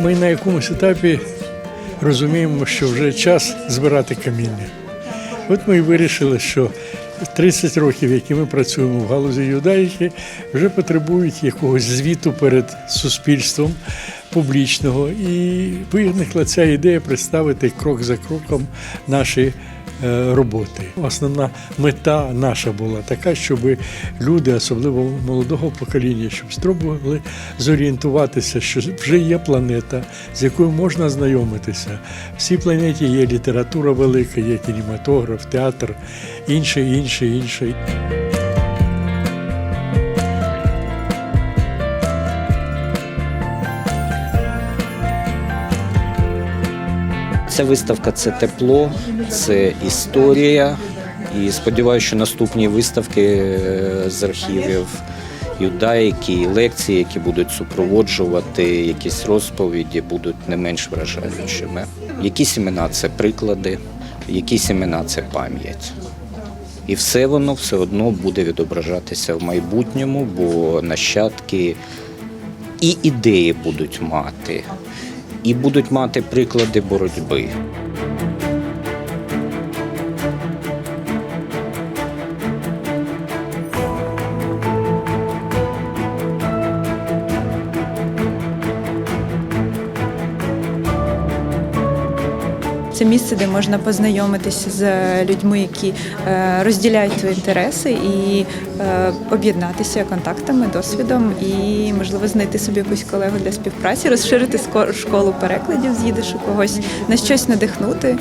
Ми на якомусь етапі розуміємо, що вже час збирати каміння. От ми і вирішили, що 30 років, які ми працюємо в галузі юдаїки, вже потребують якогось звіту перед суспільством публічного. І виникла ця ідея представити крок за кроком наші роботи. Основна мета наша була така, щоб люди, особливо молодого покоління, щоб спробували зорієнтуватися, що вже є планета, з якою можна знайомитися. В цій планеті є література велика, є кінематограф, театр, інше, інше, інше. Ця виставка це тепло, це історія. І сподіваюся, що наступні виставки е, з архівів юдаїки лекції, які будуть супроводжувати якісь розповіді, будуть не менш вражаючими. Якісь імена це приклади, якісь імена це пам'ять. І все воно все одно буде відображатися в майбутньому, бо нащадки і ідеї будуть мати, і будуть мати приклади боротьби. Це місце, де можна познайомитися з людьми, які е, розділяють твої інтереси, і е, об'єднатися контактами, досвідом, і можливо знайти собі якусь колегу для співпраці, розширити школу перекладів з'їдеш у когось на щось надихнути.